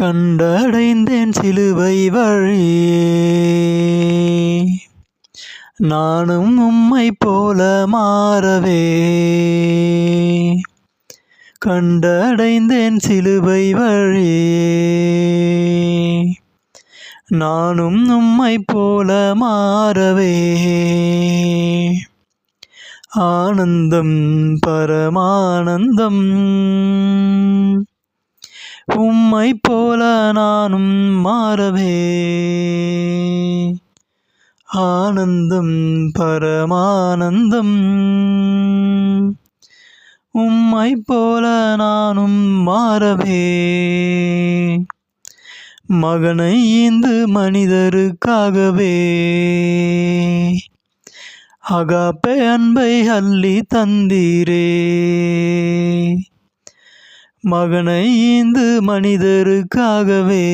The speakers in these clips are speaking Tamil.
கண்டடைந்தேன் சிலுவை வழி. நானும் உம்மை போல மாறவே. கண்டடைந்தேன் சிலுவை வழி. நானும் உம்மை போல மாறவே. ஆனந்தம் பரமானந்தம். உம்மை போல நானும் மாறவே. ஆனந்தம் பரமானந்தம். உம்மை போல நானும் மாறவே. மகனை இந்து மனிதருக்காகவே. அகாப்பே அன்பை அள்ளி தந்தீரே. மகனை ஈந்து மனிதருக்காகவே.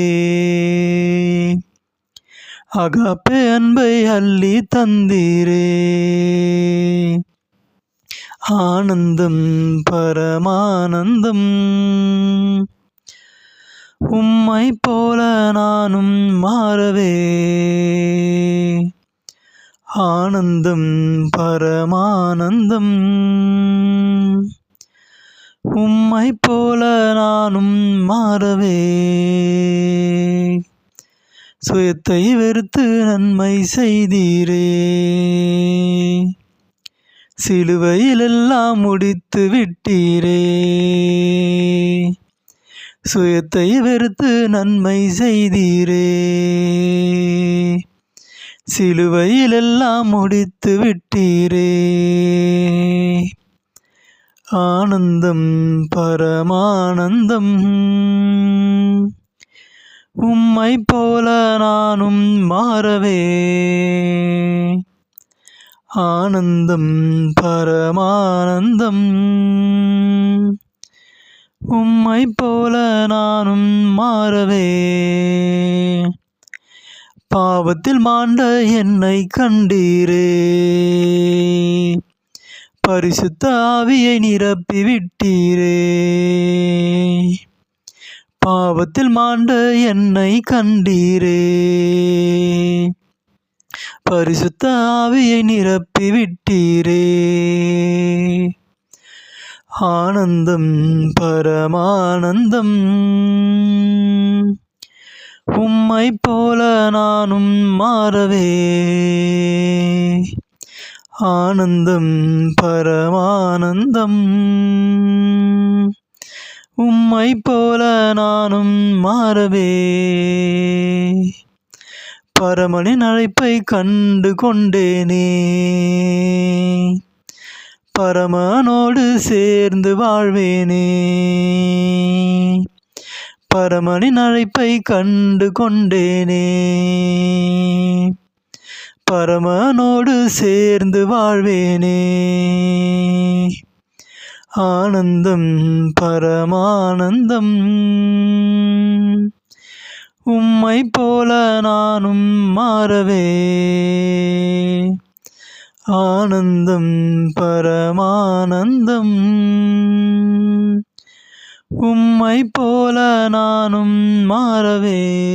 அகாப்பே அன்பை அள்ளி தந்தீரே. ஆனந்தம் பரமானந்தம். உம்மை போல நானும் மாறவே. ஆனந்தம் பரமானந்தம். உம்மை போல நானும் மாறவே. சுயத்தை வெறுத்து நன்மை செய்தீரே. சிலுவையிலெல்லாம் முடித்து விட்டீரே. சுயத்தை வெறுத்து நன்மை செய்தீரே. சிலுவையிலெல்லாம் முடித்து விட்டீரே. ஆனந்தம் பரமானந்தம். உம்மை போல நானும் மாறவே. ஆனந்தம் பரமானந்தம். உம்மை போல நானும் மாறவே. பாவத்தில் மாண்ட என்னை கண்டீரே. பரிசுத்த ஆவியை நிரப்பி விட்டீரே பாவத்தில் மாண்ட என்னை கண்டீரே. பரிசுத்த ஆவியை நிரப்பி விட்டீரே ஆனந்தம் பரமானந்தம். உம்மை போல நானும் மாறவே. ஆனந்தம் பரமானந்தம். உம்மை போல நானும் மாறவே. பரமனின் அழைப்பை கண்டு கொண்டேனே பரமனோடு சேர்ந்து வாழ்வேனே. பரமனின் அழைப்பை கண்டு கொண்டேனே பரமனோடு சேர்ந்து வாழ்வேனே. ஆனந்தம் பரமானந்தம். உம்மை போல நானும் மாறவே. ஆனந்தம் பரமானந்தம். உம்மை போல நானும் மாறவே.